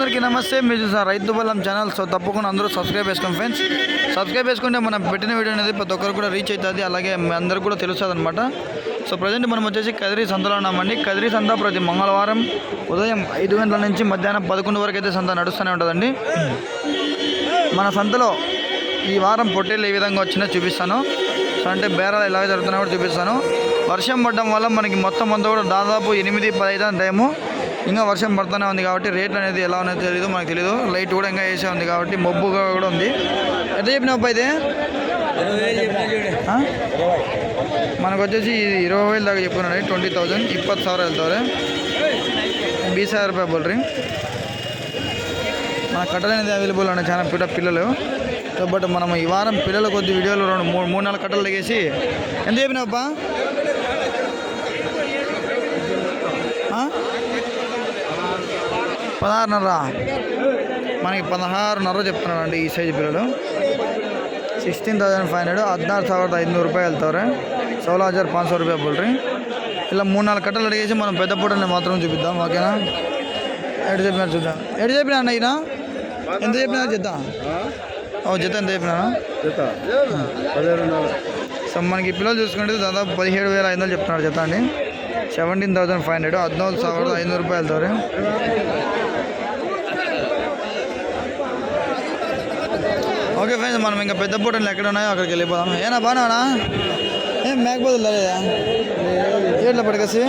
అందరికీ నమస్తే. మీరు చూసిన రైతు బలం ఛానల్. సో తప్పకుండా అందరూ సబ్స్క్రైబ్ చేసుకోండి ఫ్రెండ్స్. సబ్స్క్రైబ్ చేసుకుంటే మనం పెట్టిన వీడియో అనేది ప్రతి ఒక్కరు కూడా రీచ్ అవుతుంది. అలాగే మీ కూడా తెలుస్తుంది అనమాట సో ప్రజెంట్ మనం వచ్చేసి కదిరి సంతలో ఉన్నామండి. కదిరి సంత ప్రతి మంగళవారం ఉదయం ఐదు గంటల నుంచి మధ్యాహ్నం పదకొండు వరకు అయితే సంత నడుస్తూనే ఉంటుందండి. మన సంతలో ఈ వారం పొట్టేళ్ళు ఏ విధంగా వచ్చినా చూపిస్తాను. సో అంటే బేరాలు ఎలా జరుగుతున్నాయో కూడా చూపిస్తాను. వర్షం పడడం వల్ల మనకి మొత్తం అంతా కూడా దాదాపు ఎనిమిది పది అని టైము. ఇంకా వర్షం పడుతూనే ఉంది కాబట్టి రేట్లు అనేది ఎలా ఉన్నది తెలియదు మనకు తెలియదు లైట్ కూడా ఇంకా వేసే ఉంది కాబట్టి మబ్బుగా కూడా ఉంది. ఎంత చెప్పిన అయితే మనకు వచ్చేసి ఇరవై వేలు దాకా చెప్పుకున్నాడు ట్వంటీ థౌజండ్ ఇప్పటి ಸಾವಿರ వెళ్తారు. బీస్ రూపాయలు బోల్ బోల్డ్రి. మన కట్టలు అనేది అవైలబుల్ ఉన్నాయి చాలా పిల్ల పిల్లలు. సో బట్ మనం ఈ వారం పిల్లలు కొద్ది వీడియోలు రెండు మూడు మూడు నెలల కట్టలు తెగేసి ఎంత చెప్పినావబ్బా పదహారున్నర. మనకి పదహారున్నర చెప్తున్నాడు ఈ సైజు పిల్లలు. సిక్స్టీన్ ತೌಸಂಡ್ ఫైవ్ హండ్రెడ్ ಹದಿನಾರು ಸಾವಿರದ ಐದುನೂರು రూపాయలు వెళ్తారు. ಸೋಲ హజార్ ಪಾಂಚ್ సో ರೂಪಾಯಿ ಬುಲ್ರಿ ఇలా మూడు నాలుగు కట్టలు అడిగేసి మనం పెద్ద పూటని మాత్రం చూపిద్దాం ఓకేనా? ఎటు చెప్పిన చూద్దాం. ఎటు చెప్పినా అన్న ఈయన? ఎంత చెప్పినా జత? ఓ జత ఎంత చెప్పినా సో మనకి పిల్లలు చూసుకుంటే దాదాపు పదిహేడు వేల ఐదు వందలు చెప్తున్నారు చెత్త అండి. సెవెంటీన్ థౌసండ్ ఫైవ్ హండ్రెడ్ హద్నాలుగు ఐదు ఐనೂರು రూపాయలు వెళ్తారు. ఓకే ఫ్రెండ్స్ మనం ఇంకా పెద్ద పూటలు ఎక్కడ ఉన్నాయో అక్కడికి వెళ్ళిపోదాం. ఏనా బాగా ఏం మేకపోతుంది లేదా? ఏట్లా పడకేసి?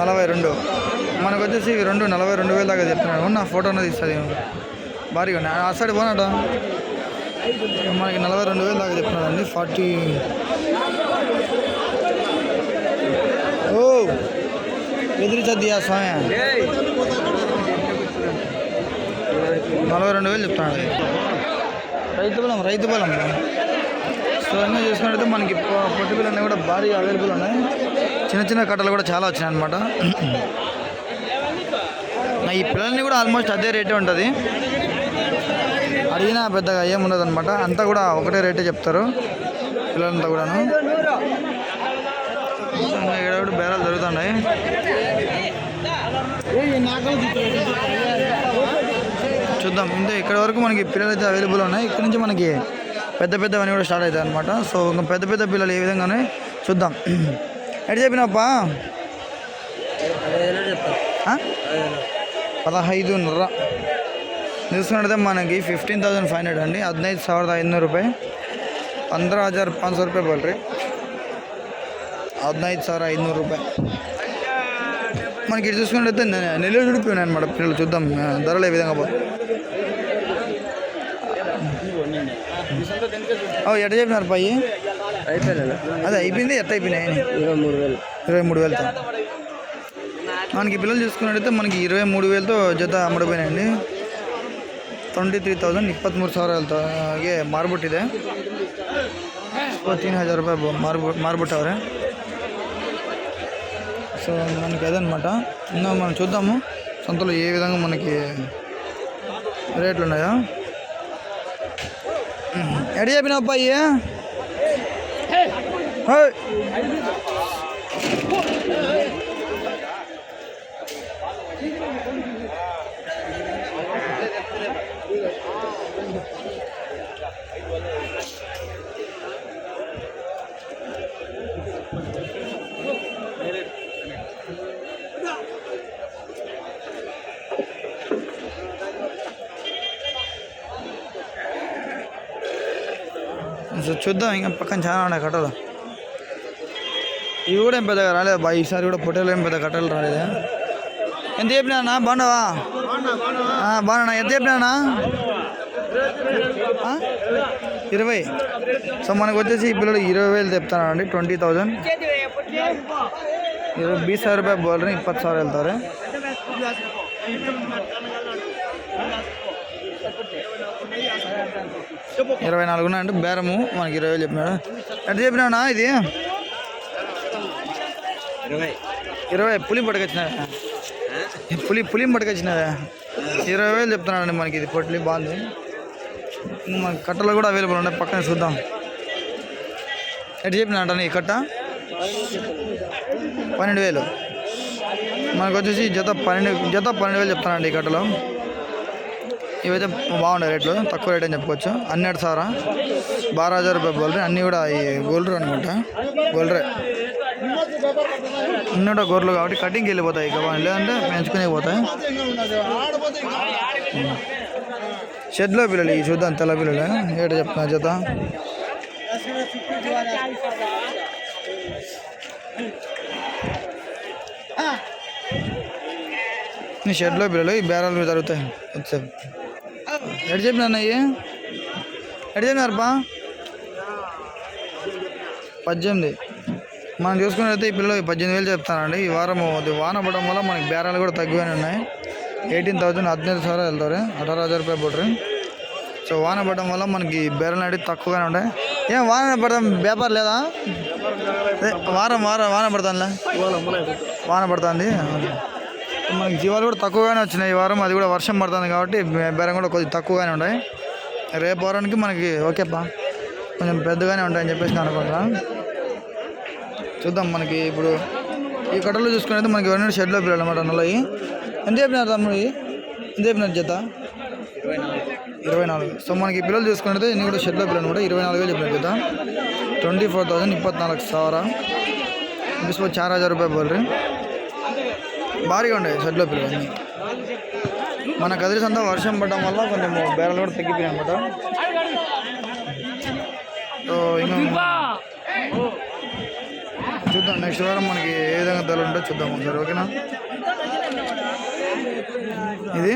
నలభై రెండు. మనకు వచ్చేసి ఇవి రెండు నలభై రెండు వేలు దాకా చెప్తున్నాడు. ఉన్న ఫోటో ఉన్నది ఇస్తుంది భారీగా ఉన్నాయి. ఆ సైడ్ పోనాట. మనకి నలభై రెండు వేలు దాకా చెప్తున్నాడు అండి ఫార్టీ. ఓ! బెదిరించద్దియా స్వామి. నలభై రెండు వేలు చెప్తున్నాడు. రైతు బలం రైతు బలం. సో అన్నీ చూసుకున్నట్టయితే మనకి పొ- పొట్టి కూడా భారీ అవైలబుల్ ఉన్నాయి. చిన్న చిన్న కట్టలు కూడా చాలా వచ్చినాయి అనమాట ఈ పిల్లల్ని కూడా ఆల్మోస్ట్ అదే రేటే ఉంటుంది. అడిగినా పెద్దగా ఏముండదు అనమాట అంతా కూడా ఒకటే రేటే చెప్తారు పిల్లలంతా కూడాను. ఇక్కడ కూడా బేరాలు జరుగుతున్నాయి. చూద్దాం ఇంతే ఇక్కడ వరకు మనకి పిల్లలు అయితే అవైలబుల్ ఉన్నాయి ఇక్కడ నుంచి మనకి పెద్ద పెద్దవన్నీ కూడా స్టార్ట్ అవుతాయి అనమాట సో ఇంకా పెద్ద పెద్ద పిల్లలు ఏ విధంగా ఉన్నాయి చూద్దాం ఎటు చెప్పినప్పా ఆ? పదహైదున్నర చూసుకున్నట్టయితే మనకి ఫిఫ్టీన్ థౌసండ్ ఫైవ్ హండ్రెడ్ అండి ಹದಿನೈದು ಸಾವಿರದ ಐನೂರು ರೂಪಾಯಿ ಪಂದ್ರ ಹಜಾರ್ ಪಾಂಚ್ ಸौ ರೂಪಾಯಿ ಬೋಲ್ರಿ ಹದಿನೈದು ಸಾವಿರ ఐదునూరు రూపాయలు మనకి ఇటు చూసుకున్నట్టయితే నె- నెల్లూరు చుడిపి ఉన్నాయి అనమాట పిల్లలు చూద్దాం ఆ, ధరలు ఏ విధంగా పోతాయి ఓ ఎట్ట చెప్పినారు పయ్యి అయిపోయినా అదే అయిపోయింది ఎట్ట అయిపోయినాయి ఇరవై మూడు వేలు ఇరవై మూడు వేలతో మనకి పిల్లలు చూసుకున్నట్టయితే మనకి ఇరవై మూడు వేలతో జత అమ్మడిపోయినాయండి ಟ್ವೆಂಟಿ ತ್ರೀ ತೌಸಂಡ್ ಇಪ್ಪತ್ತ್ಮೂರು ಸಾವಿರ ಹೇಳ್ತಾ ಹಾಗೆ ಮಾರ್ಬಿಟ್ಟಿದೆ ತೀನ್ హజార్ రూపాయలు మార్బు మార్బుట్టవరే సో మనకి అదనమాట ఇంకా మనం చూద్దాము సంతలో ఏ విధంగా మనకి రేట్లు ఉన్నాయో ఎడి చెప్పిన అబ్బాయి Hey! సో చూద్దాం ఇంకా పక్కన చాలా ఉన్నాయి కట్టలు ఇవి కూడా ఏం పెద్దగా రాలేదు బా ఈసారి కూడా పొట్టేలు ఏం పెద్ద కట్టలు రాలేదు ఎంత చెప్పినా బాగున్నావా బాగున్నా ఎంత చెప్పినా ఇరవై సో మనకు వచ్చేసి ఈ పిల్లలు ఇరవై వేలు చెప్తానండి ట్వంటీ థౌజండ్ ఇరవై బీస్ ಸಾವಿರ ರೂಪಾಯಿ ಬೋಲ್ರಿ ಇಪ್ಪತ್ತು ಸಾವಿರ ಹೇಳ್ತಾರೆ ఇరవై నాలుగు అంటే బేరము మనకి ఇరవై వేలు చెప్పినాడు. ఎంత చెప్పినావునా ఇది? ఇరవై. ఇరవై పులి పట్టుకొచ్చిన పులి పులిని పట్టుకొచ్చినదా ఇరవై వేలు చెప్తున్నాడండి మనకి ఇది పొట్లి బాగుంది మన కట్టలు కూడా అవైలబుల్ ఉన్నాయి పక్కన చూద్దాం. ఎటు చెప్పిన ఈ కట్ట? పన్నెండు వేలు. మనకు వచ్చేసి జత పన్నెండు జత పన్నెండు వేలు చెప్తానండి ఈ కట్టలో. ఇవైతే బాగున్నాయి రేట్లు తక్కువ రేట్ అని చెప్పుకోవచ్చు. హండ్రెడ్ సారా? బారా హజార్ రూపాయ గోల్డ్ అన్నీ కూడా ఈ గోల్డ్ అనుకుంటా. గోల్డ్రే. అన్నీ కూడా గోర్లు కాబట్టి కటింగ్కి వెళ్ళిపోతాయి ఇక. లేదంటే పెంచుకునే పోతాయి. షెడ్లో పిల్లలు ఇవి చూద్దాం తెల్ల పిల్లలు. ఏట చెప్తున్నా చేత షెడ్లో పిల్లలు ఈ బేరాలు మీద జరుగుతాయి. వచ్చే ఎటు చెప్పిన అన్నయ్య? ఎటు చెప్పినారు బా పద్దెనిమిది. మనం చూసుకున్నట్లయితే ఈ పిల్లలు పద్దెనిమిది వేలు చెప్తానండి. ఈ వారం వాన పడడం వల్ల మనకి బేరాలు కూడా తగ్గిపోయి ఉన్నాయి. ఎయిటీన్ థౌసండ్ హదినైదు సార్ వెళ్తారు. అఠారు హజార్ రూపాయలు పడరు సో వాన పడడం వల్ల మనకి బేరాలు అనేవి తక్కువగానే ఉంటాయి ఏం వాన పడడం వ్యాపారం లేదా? వారం వారం వాన పడుతుందిలే. వాన పడుతుంది? మనకి జీవాలు కూడా తక్కువగానే వచ్చినాయి ఈ వారం అది కూడా వర్షం పడుతుంది కాబట్టి బే- బేరం కూడా కొద్దిగా తక్కువగానే ఉన్నాయి రేపు వారానికి మనకి ఓకేపా కొంచెం పెద్దగానే ఉంటాయని చెప్పేసి నేను అనుకుంటున్నాను చూద్దాం మనకి ఇప్పుడు ఈ కట్టలో చూసుకునేది మనకి ఎవరైనా షెడ్లో పిల్లలు అనమాట నల్లవి ఎంత చెప్పినారు తమ్ముడు ఇవి? ఎంత చెప్పినారు జత ఇరవై నాలుగు సో మనకి ఈ పిల్లలు చూసుకున్నట్టు ఇన్ని కూడా షెడ్లో పిల్లలు అనమాట ఇరవై నాలుగు వేలు చెప్పినారు జత ట్వంటీ ఫోర్ థౌసండ్ ఇప్పత్నాలుగు ಸಾವಿರ బిస్పో చార్ హజార్ రూపాయలు బోల్రీ భారీగా ఉండే షెడ్లో లోపల అన్నీ మన కదిరిస్ అంతా వర్షం పడడం వల్ల కొంచెం బేరాలు కూడా తగ్గిపోయాయి అనమాట సో ఇంకా చూద్దాం నెక్స్ట్ వారం మనకి ఏ విధంగా ధరలు ఉంటుందో చూద్దాం ఒకసారి ఓకేనా? ఇది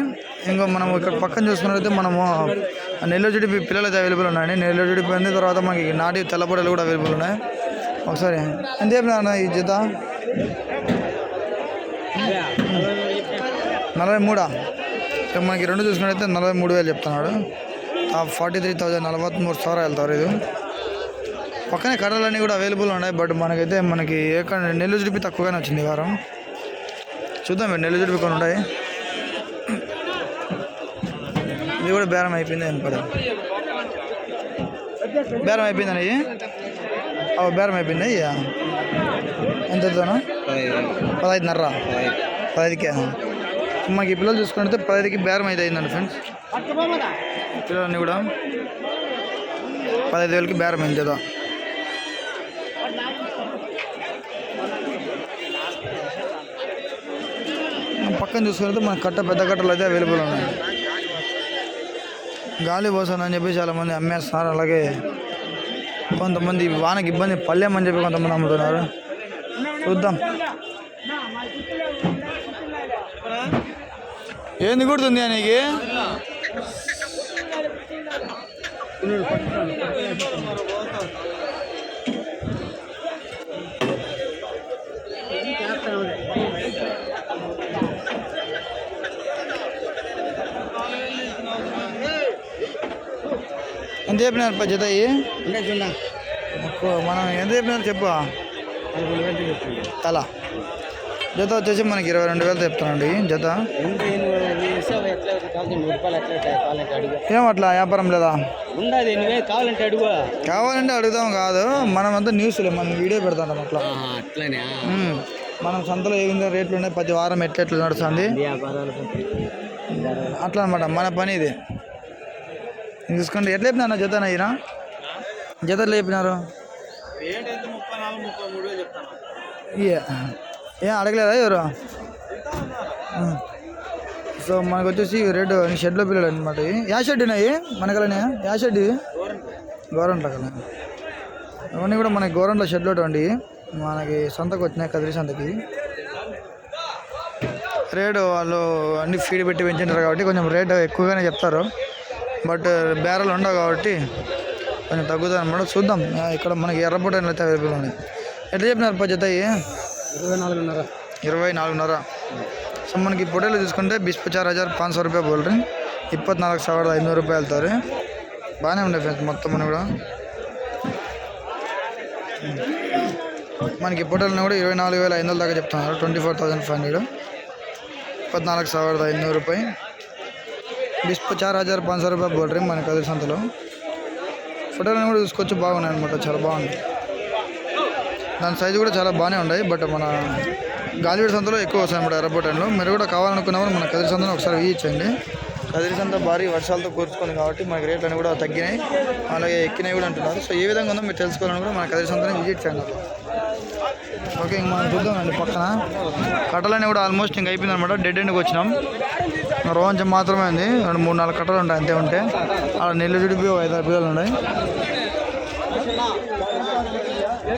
ఇంకో మనం ఇక్కడ పక్కన చూసుకున్నట్లయితే మనము నెల్లూరు జుడిపి పిల్లలు అయితే అవైలబుల్ ఉన్నాయండి. నెల్లూరు జుడిపి తర్వాత మనకి నాటి తెల్లపొడలు కూడా అవైలబుల్ ఉన్నాయి. ఒకసారి ఎంత చెప్పినా ఈ జత? నలభై మూడా? మనకి రెండు చూసుకున్నట్టయితే నలభై మూడు వేలు చెప్తున్నాడు. ఫార్టీ త్రీ థౌజండ్ నలభై మూడు సవర వెళ్తారు ఇది. పక్కనే కర్రలన్నీ కూడా అవైలబుల్ ఉన్నాయి బట్ మనకైతే మనకి ఏ నెల్లు జుడిపి తక్కువగానే వచ్చింది వారం. చూద్దాం మీరు నెల్లు జుడిపి కొన్ని ఉన్నాయి ఇది కూడా బేరం అయిపోయింది అనుకోడు బేరం అయిపోయిందని అవి బేరం అయిపోయింది ఎంత పదహైదున్నర పదహైదుకే. మాకు ఈ పిల్లలు చూసుకుంటే పదహైదుకి బేరం అయితే అయిందండి ఫ్రెండ్స్. పిల్లలన్నీ కూడా పదహైదు వేలకి బేరం అయింది కదా. పక్కన చూసుకుంటే మన కట్ట పెద్ద కట్టలు అయితే అవైలబుల్ ఉన్నాయి. గాలి పోసానని చెప్పి చాలామంది అమ్మేస్తున్నారు. అలాగే కొంతమంది వానకి ఇబ్బంది పల్లెమని చెప్పి కొంతమంది అమ్ముతున్నారు. చూద్దాం. ఏంది కుడుతుంది నీకు? ఎంత చెప్పినారు ప- జత ఇవి? ఎక్కువ మనం ఎంత చెప్పినారు చెప్పు. తల. జత వచ్చేసి మనకి ఇరవై రెండు వేలు చెప్తానండి జత. ఏం అట్లా వ్యాపారం లేదా? కావాలంటే అడుగు కావాలంటే అడుగుదాం కాదు. మనం అంతా న్యూస్లే మనం వీడియో పెడతాం అట్లా. మనం సంతలో ఏ విధంగా రేట్లు ఉన్నాయి ప్రతి వారం ఎట్లా ఎట్లా నడుస్తుంది? అట్లా అనమాట మన పని ఇది. చూసుకోండి ఎట్లా చెప్పినా జత అయ్యినా జత ఎట్లా చెప్పినారు ఇయ్య. ఏం అడగలేదా ఎవరు? సో మనకు వచ్చేసి రెడ్ షెడ్లో పిల్లలు అనమాట యా షెడ్ ఉన్నాయి మనకలనే యా షెడ్ ఇవి? గవర్నమెంట్ కదా కూడా మనకి గవర్నమెంట్లో షెడ్లో ఉండి మనకి సంతకు వచ్చినాయి కదిరి సంతకి. రేటు వాళ్ళు అన్ని ఫీడ్ పెట్టి పెంచుంటారు కాబట్టి కొంచెం రేటు ఎక్కువగానే చెప్తారు. బట్ బేరలు ఉండవు కాబట్టి కొంచెం తగ్గుతుంది అనమాట చూద్దాం ఇక్కడ మనకి ఎర్రపూట అయితే అవైలబుల్ ఉన్నాయి. ఎట్లా చెప్పినారు పద్ధతి అయ్యి ఇరవై నాలుగున్నర. ఇరవై నాలుగున్నర. సో మనకి పొటేలు చూసుకుంటే బీస్ చార్ హజార్ పాంచ సో రూపాయ బోల్ ರೀ ಇಪ್ಪತ್ನಾಲ್ಕು ఐదు ಐನೂರು రూపాయలు వెళ్తారు బాగానే ఉండే ఫ్రెండ్స్ మొత్తం అని కూడా. మనకి పొటేలను కూడా ఇరవై నాలుగు వేల ఐదు వందల దాకా చెప్తున్నారు. Twenty four thousand five hundred. ఇప్పత్నాలుగు ఐదు ಐನೂರು ರೂಪಾಯಿ బిస్పు చార్ హజార్ పాంచ్ రూపాయ బోల్ రీ మనకి అదే సంతలో ఫోటోలను కూడా చూసుకోవచ్చు. బాగున్నాయి అనమాట చాలా బాగున్నాయి. దాని సైజు కూడా చాలా బాగానే ఉన్నాయి బట్ మన గాలివీడి సంతలో ఎక్కువ వస్తాయి అన్నమాట ఎర్రబొట్టన్లు మీరు కూడా కావాలనుకున్న వాళ్ళు మన కదిరి సంతను ఒకసారి ఇచ్చేయండి కదిరి సంత భారీ వర్షాలతో కూర్చుకుంది కాబట్టి మనకి రేట్లు అన్నీ కూడా తగ్గినాయి. అలాగే ఎక్కినాయి కూడా అంటున్నారు. సో ఏ విధంగా ఉందో మీరు తెలుసుకోవాలని కూడా మన కదిరి సంతని విజిట్ చేయండి ఓకే ఇంక మనం చూద్దామండి పక్కన. కట్టలన్నీ కూడా ఆల్మోస్ట్ ఇంక అయిపోయింది అనమాట డెడ్ ఎండ్కి వచ్చినాం. రోంచం మాత్రమే ఉంది. రెండు మూడు నాలుగు కట్టలు ఉంటాయి అంతే ఉంటే. అలా నెల్లు చుడిపి ఐదారు ఐదు ఆరు పిల్లలు ఉన్నాయి.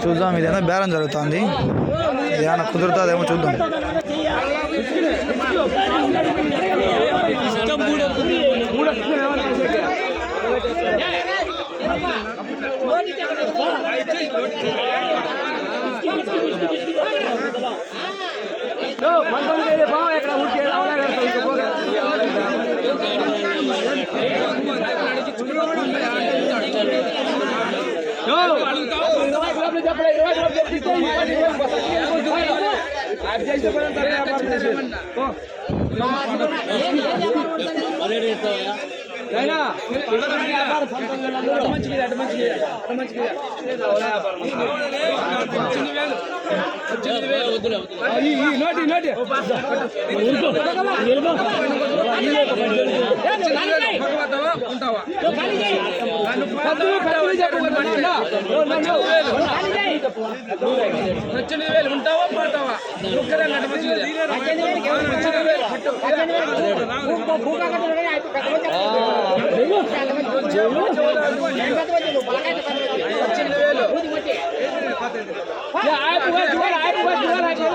చూద్దాం ఇదేమో బేరం జరుగుతుంది. ఏమైనా కుదురుతుందేమో చూద్దాం. నోటి నోటి పద్దెనిమిది వేలు ఉంటావా పోతావా ఒక్కరే నట మంచిగా పద్దెనిమిది వేలు పట్టు. పద్దెనిమిది వేలు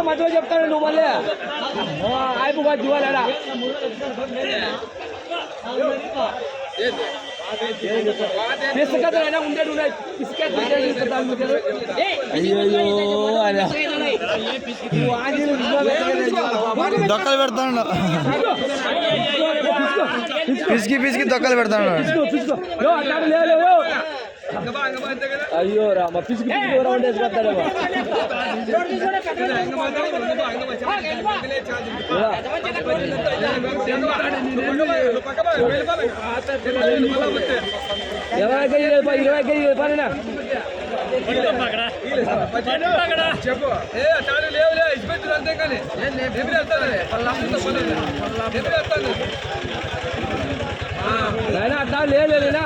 మధ్య చెప్తాను నువ్వు మళ్ళీ అయిపోగా జువాలేడా ఇసుకైనా ఉండేది ఉన్నాయి ఇసుక దొక్కలు పెడతాడు. పిసికి పిసికి దొక్కలు పెడతాడు. అయ్యో రామ పిసికి పిసికి రౌండ్ వేసుకొస్తాడేమో ఇరవై కేజీ ఇరవై కేజీ పడినా చెప్పు ఏ తాడు అంతే కానీ ఎదురు వెళ్తాను ఎదురు వెళ్తాను నాయన అట్లా లేలేనా లేదా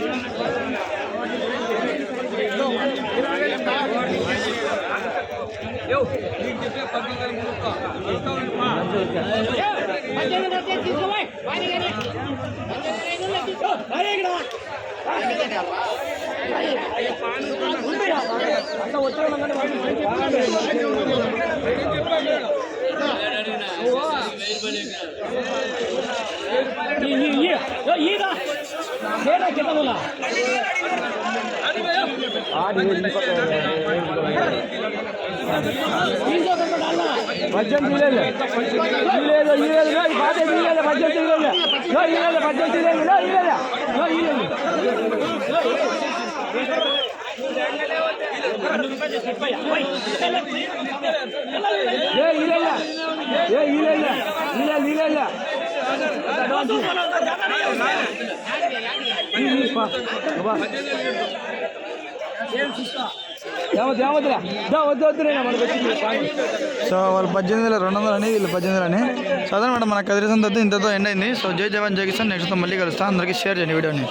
పద్దెనిమిది లేదు ఈ లేదు ఈ లేదు ఈ పాత ఈ లేదు పద్దెనిమిది లేదు నో ఈ లేదు పద్దెనిమిది లేదు నో ఈ లేదు నో ఈ లేదు ఏ ఈ లేదు ఏ ఈ లేదు ఈ లేదు ఈ సో వాళ్ళు పద్దెనిమిది వేల రెండు వందలు అని వీళ్ళు పద్దెనిమిది వేలు అని సో మేడం మన కదిరి తర్వాత ఇంతతో ఎండ్ అయింది. సో జై జవాన్ జై కిసాన్. నెక్స్ట్ మళ్ళీ కలుస్తాను అందరికీ షేర్ చేయండి వీడియోని.